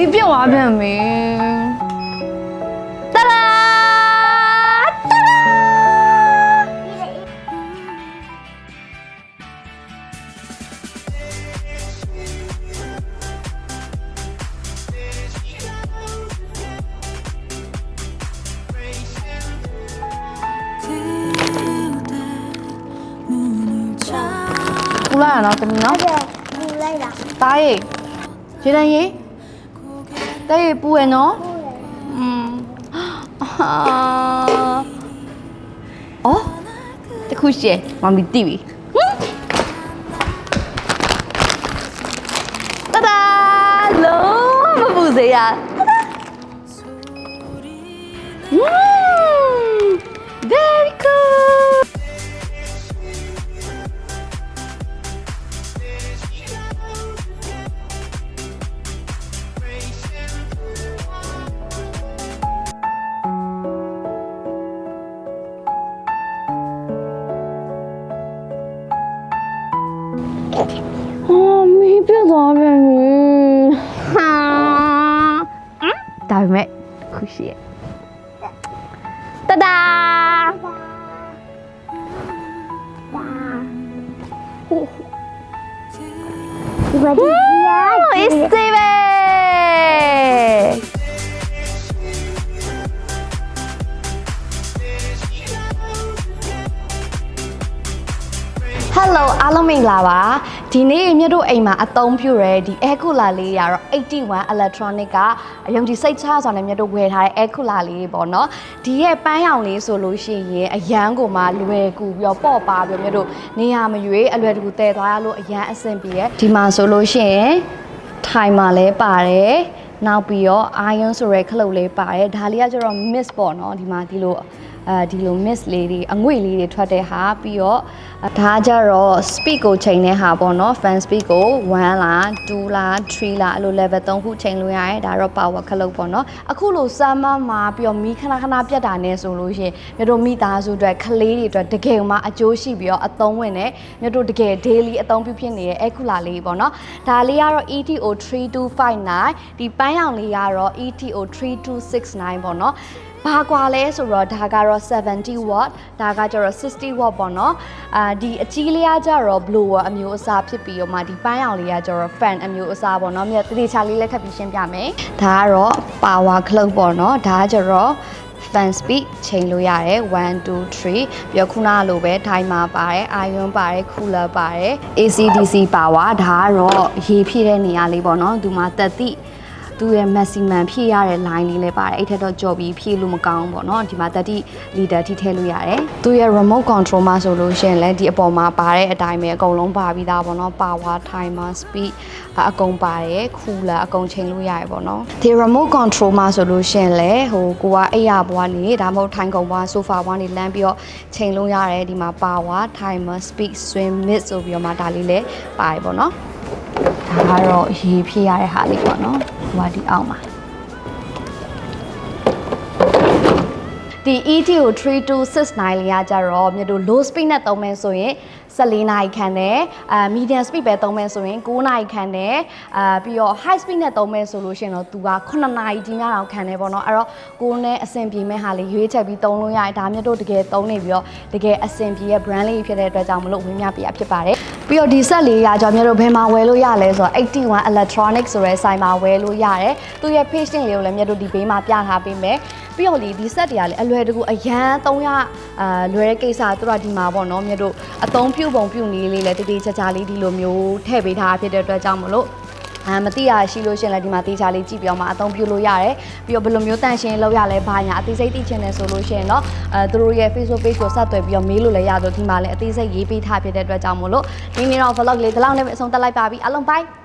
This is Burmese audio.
ီးပြုတ်သွားပြန်ပြီတလာတလာကူလာရနော်တမီနော်ဟုတ်တယ်လူလိုက်တာတားရေရေတန်းရေ တဲ့ရေပူရယ်နော်อืมအော်တခုရှယ်မမီတိပြီတဒါလုံးမပူစေရဟွန်း ပြတ်သွားပြန်ပြီဟာဒါပေမဲ့ခုရှိရဲ့တဒါဒီမှာဒီရာအေးစေးပဲဟယ်လိုအားလုံးမင်္ဂလာပါ ဒီနေ့မြတ်တို့အိမ်မှာအသုံးပြုရတဲ့ဒီ air cooler လေးရတော့81 electronic ကအယုံကြည်စိတ်ချစွာနဲ့မြတ်တို့ဝယ်ထားတဲ့ air cooler လေးပေါ့နော်ဒီရဲ့ပန်းရောင်လေးဆိုလို့ရှိရင်အရန်ကိုမှလွယ်ကူပြီးတော့ပေါ့ပါပြီးတော့မြတ်တို့နေရာမရွေးအလွယ်တကူတည်သွားရလို့အရန်အဆင်ပြေရဲ့ဒီမှာဆိုလို့ရှိရင်ထိုင်မှာလဲပါတယ်နောက်ပြီးတော့ iron ဆိုရဲခလုတ်လေးပါတယ်ဒါလေးကကျတော့ miss ပေါ့နော်ဒီမှာဒီလို အဲဒီလို miss လေးတွေအငွေ့လေးတွေထွက်တဲ့ဟာပြီးတော့ဒါကကျတော့ speed ကိုချိန်တဲ့ဟာပေါ့နော် fan speed ကို1လား2လား3လားအဲ့လို level 3ခုချိန်လို့ရတယ်ဒါတော့ power ခလုတ်ပေါ့နော်အခုလို summer မှာပြီးတော့မီးခဏခဏပြတ်တာနဲ့ဆိုလို့ရှိရင်မြို့တို့မိသားစုအတွက်ကလေးတွေအတွက်တကယ်မှအကျိုးရှိပြီးတော့အသုံးဝင်တဲ့မြို့တို့တကယ် daily အသုံးပြုဖြစ်နေတဲ့ air cooler လေးပေါ့နော်ဒါလေးကတော့ ETO 3259ဒီပန်းရောင်လေးကတော့ ETO 3269ပေါ့နော် ဘာကွာလဲဆိုတော့ဒါကတော့70 watt ဒါကကျတော့60 watt ပေါ့နော်အာဒီအကြီးလေးကကျတော့ blower အမျိုးအစားဖြစ်ပြီးတော့မှဒီပန်းရောင်လေးကကျတော့ fan အမျိုးအစားပေါ့နော်မြတ်တေချာလေးလည်းထပ်ပြီးရှင်းပြမယ်ဒါကတော့ power clock ပေါ့နော်ဒါကကျတော့ fan speed ချိန်လို့ရတယ်1 2 3ပြီးတော့ခုနကလိုပဲ timer ပါတယ် iron ပါတယ် cooler ပါတယ် AC DC power ဒါကတော့ရေဖြည့်တဲ့နေရာလေးပေါ့နော်ဒီမှာတက်တိ သူရဲ့ maximum ဖြည့်ရတဲ့ line လေးလည်းပါတယ်အဲ့ထက်တော့ကြော်ပြီးဖြည့်လို့မကောင်းဘူးပေါ့နော်ဒီမှာ30 liter ထိထည့်လို့ရတယ်သူရဲ့ remote control မှာဆိုလို့ရှိရင်လည်းဒီအပေါ်မှာပါတဲ့အတိုင်းပဲအကုန်လုံးပါပြီးသားပေါ့နော် power timer speed အကုန်ပါတယ် cooler အကုန်ချိန်လို့ရတယ်ပေါ့နော်ဒီ remote control မှာဆိုလို့ရှိရင်လည်းဟိုကိုကအိယာဘွားနေဒါမှမဟုတ်ထိုင်ကုန်ဘွား sofa ဘွားနေလမ်းပြီးတော့ချိန်လို့ရတယ်ဒီမှာ power timer speed swim mid ဆိုပြီးတော့မှဒါလေးလည်းပါတယ်ပေါ့နော် ဒါကတော့ရေဖြည့်ရတဲ့ဟာလေးပေါ့နော်ဟိုကဒီအောက်မှာ ဒီ ETO 3269လေးကကြတော့မြေတို့ low speed နဲ့သုံးမယ်ဆိုရင်14နာရီခံတယ်အာ medium speed ပဲသုံးမယ်ဆိုရင်9နာရီခံတယ်အာပြီးတော့ high speed နဲ့သုံးမယ်ဆိုလို့ရှိရင်တော့သူက9နာရီကြီးများအောင်ခံတယ်ပေါ့နော်အဲ့တော့ကိုယ်နဲ့အဆင်ပြေမဲ့ဟာလေးရွေးချက်ပြီးသုံးလို့ရတယ်ဒါမျိုးတို့တကယ်သုံးနေပြီးတော့တကယ်အဆင်ပြေရဲ့ brand လေးဖြစ်တဲ့အတွက်ကြောင့်မလို့ဝင်းမြပြရဖြစ်ပါတယ်ပြီးတော့ဒီဆက်လေးကကြောင့်မျိုးတို့ဘယ်မှာဝယ်လို့ရလဲဆိုတော့81 electronic ဆိုတဲ့ဆိုင်မှာဝယ်လို့ရတယ်သူရဲ့ page link လေးကိုလည်းမြတ်တို့ဒီဘေးမှာပြထားပေးမယ် ပြီးတော့လေဒီဆက်တွေကလည်းအလွယ်တကူအရန်300အာလွယ်တဲ့ကိစ္စသူတို့ကဒီမှာပေါ့နော်မြတ်တို့အသုံးပြုပုံပြုနည်းလေးလည်းတတိချာချာလေးဒီလိုမျိုးထည့်ပေးထားဖြစ်တဲ့အတွက်ကြောင့်မလို့အာမတိရရှိလို့ရှရင်လည်းဒီမှာတေချာလေးကြည့်ပြောင်းမှာအသုံးပြုလို့ရတယ်ပြီးတော့ဘယ်လိုမျိုးတန့်ရှင်းလောက်ရလဲဘာညာအသေးစိတ်သိချင်တယ်ဆိုလို့ရှရင်တော့အဲသူတို့ရဲ့ Facebook page ကိုဆက်သွယ်ပြီးတော့မေးလို့လည်းရတော့ဒီမှာလည်းအသေးစိတ်ရေးပေးထားဖြစ်တဲ့အတွက်ကြောင့်မလို့ဒီနေ့တော့ vlog လေးဒီလောက်နဲ့ပဲအဆုံးသတ်လိုက်ပါပြီအားလုံး bye